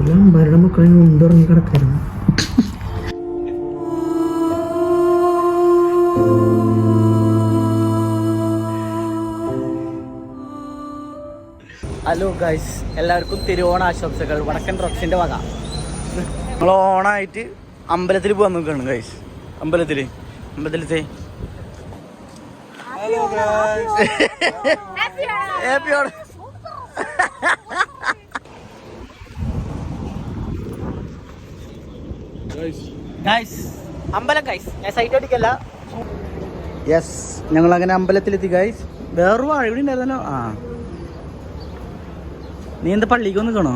എല്ലാം ഭരണ മക്കളെ ഉണ്ടിറങ്ങി കിടക്കായിരുന്നു. ഹലോ ഗൈസ് എല്ലാവർക്കും തിരുവോണ ആശംസകൾ. വടക്കൻ റോക്സിന്റെ വക. നമ്മൾ ഓണായിട്ട് അമ്പലത്തിൽ പോകാൻ നോക്കുകയാണ് ഗൈസ് അമ്പലത്തിൽ അമ്പലത്തിലത്തെ ഹാപ്പി ഓണം. ഗൈസ് അമ്പലം ഗൈസ് ഞാൻ സൈറ്റ് അടിക്കല്ല യെസ് ഞങ്ങൾ അങ്ങനെ അമ്പലത്തിലെത്തി ഗൈസ് വേറൊരു വാഴ ഇവിടെ ഉണ്ടായിരുന്നല്ലോ. ആ. നീ എന്താ പള്ളിക്ക് ഒന്ന് കാണോ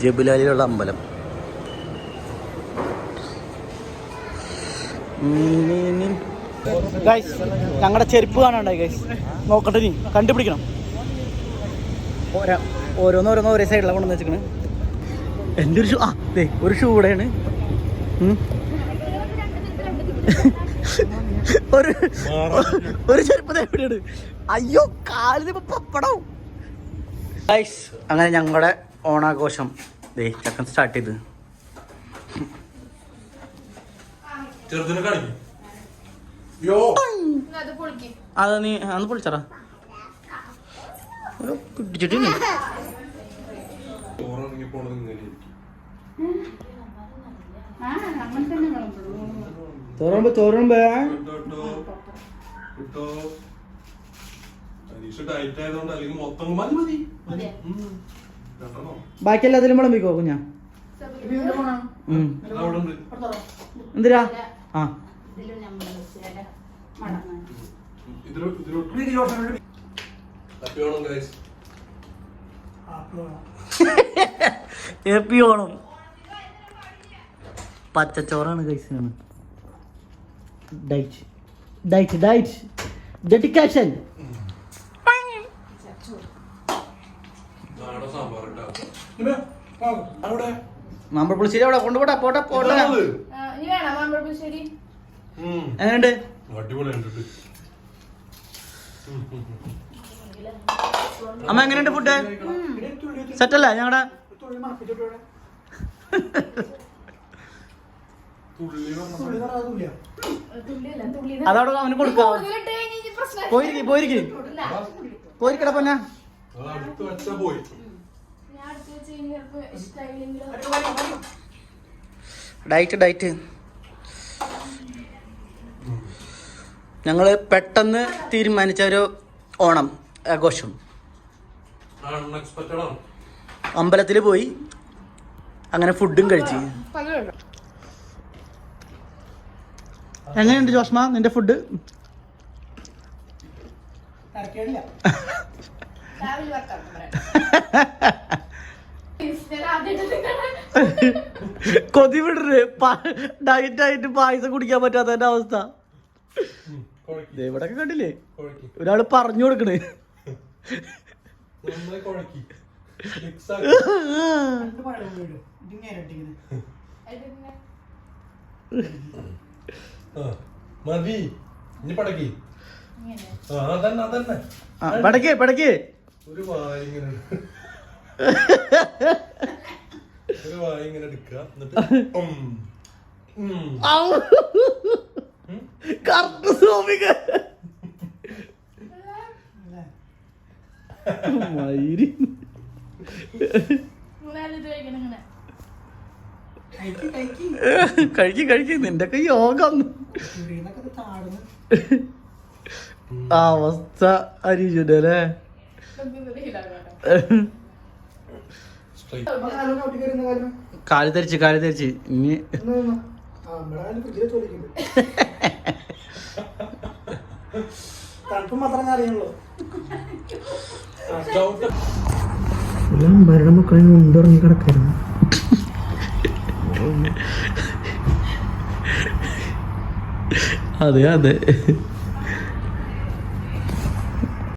ജബുലാലിലുള്ള അമ്പലം. ഗൈസ് ഞങ്ങളുടെ ചെരുപ്പ് കാണാണ്ടായി ഗൈസ് നോക്കട്ടെ നീ കണ്ടുപിടിക്കണം. ഓരോ ഓരോന്ന് ഓരോന്ന് ഒരേ സൈഡിലാണ് കൊണ്ടുവന്ന് വെച്ചിക്കണ് എന്റെ ഒരു ഷൂ ആ ദേ ഒരു ഷൂ കൂടെയാണ്. ഒരു ഒരു ചെരുപ്പ് എവിടെയാണ് അയ്യോ കാലിന് പപ്പടം. ഗൈസ് അങ്ങനെ ഞങ്ങളുടെ ഓണാഘോഷം. ദേ ചക്കൻ സ്റ്റാർട്ട് ചെയ്ത്. ചെറുതിനെ കാണിക്കും. യോ. അത് നീ അന്ന് പൊളിച്ചറാ പിടിച്ചിട്ടില്ലേ? അതിലും വിളമ്പിക്കോ ഇങ്ങനെ എന്തിരാ? ആ. ഹാപ്പി ഓണം പച്ചച്ചോറാണ് കഴിച്ചതാണ് ഡൈറ്റ് ഡൈറ്റ് ഡൈറ്റ് ഡെഡിക്കേഷൻ ഇട്ടാ. അവിടെ. കൊണ്ടുപോട്ടെ പോട്ടെ പോട്ടെ. എങ്ങനെയുണ്ട് അടിപൊളി ഇത്. അമ്മ എങ്ങനെയുണ്ട് ഫുഡ് സെറ്റല്ലേ ഞങ്ങളുടെ തുള്ളി അതവിടെ അവന് കൊടുക്കാം. പോയിരിക്കും പോയിരിക്കും. പോയിരിക്കട പൊന്ന. ഡയറ്റ് അടുത്ത് വെച്ചാ പോയി ഞാൻ അടുത്ത് വെച്ച് കഴിഞ്ഞ് ചിലപ്പോ ഇഷ്ടായില്ലെങ്കിലോ ഡയറ്റ് ഡയറ്റ് ഞങ്ങൾ പെട്ടെന്ന് തീരുമാനിച്ച ഒരു ഓണം ആഘോഷം. അമ്പലത്തിൽ പോയി അങ്ങനെ ഫുഡും കഴിച്ചു. എങ്ങനെയുണ്ട് ജോസ്മ നിന്റെ ഫുഡ്? കൊതി വിടര് ഡയറ്റ് ആയിട്ട് പായസം കുടിക്കാൻ പറ്റാത്തതിന്റെ അവസ്ഥ. ഇവിടൊക്കെ കണ്ടില്ലേ? ഒരാൾ പറഞ്ഞു കൊടുക്കണേ. നന്നായി കുഴക്കി. മിക്സ് മതി. ഇനി പടക്കി. ആ അതന്നെ അതന്നെ. ആ പടക്കേ പടക്കേ. ഒരു വായ ഇങ്ങനെ ഒരു വായ ഇങ്ങനെ എടുക്കുക. എന്നിട്ട് ഉം. ഉം. കഴിക്കും കഴിക്കും. നിന്റെ ഒക്കെ യോഗം. അവസ്ഥ അരിച്ചുണ്ട് അല്ലേ. കാൽ തരിച്ച് കാൽ തെരിച്ച് ഇനി തണുപ്പ് മാത്രമേ അറിയുള്ളൂ. എല്ലാം ഭരണ മക്കളെ ഉണ്ടുറങ്ങി കിടക്കായിരുന്നു. അതെ അതെ.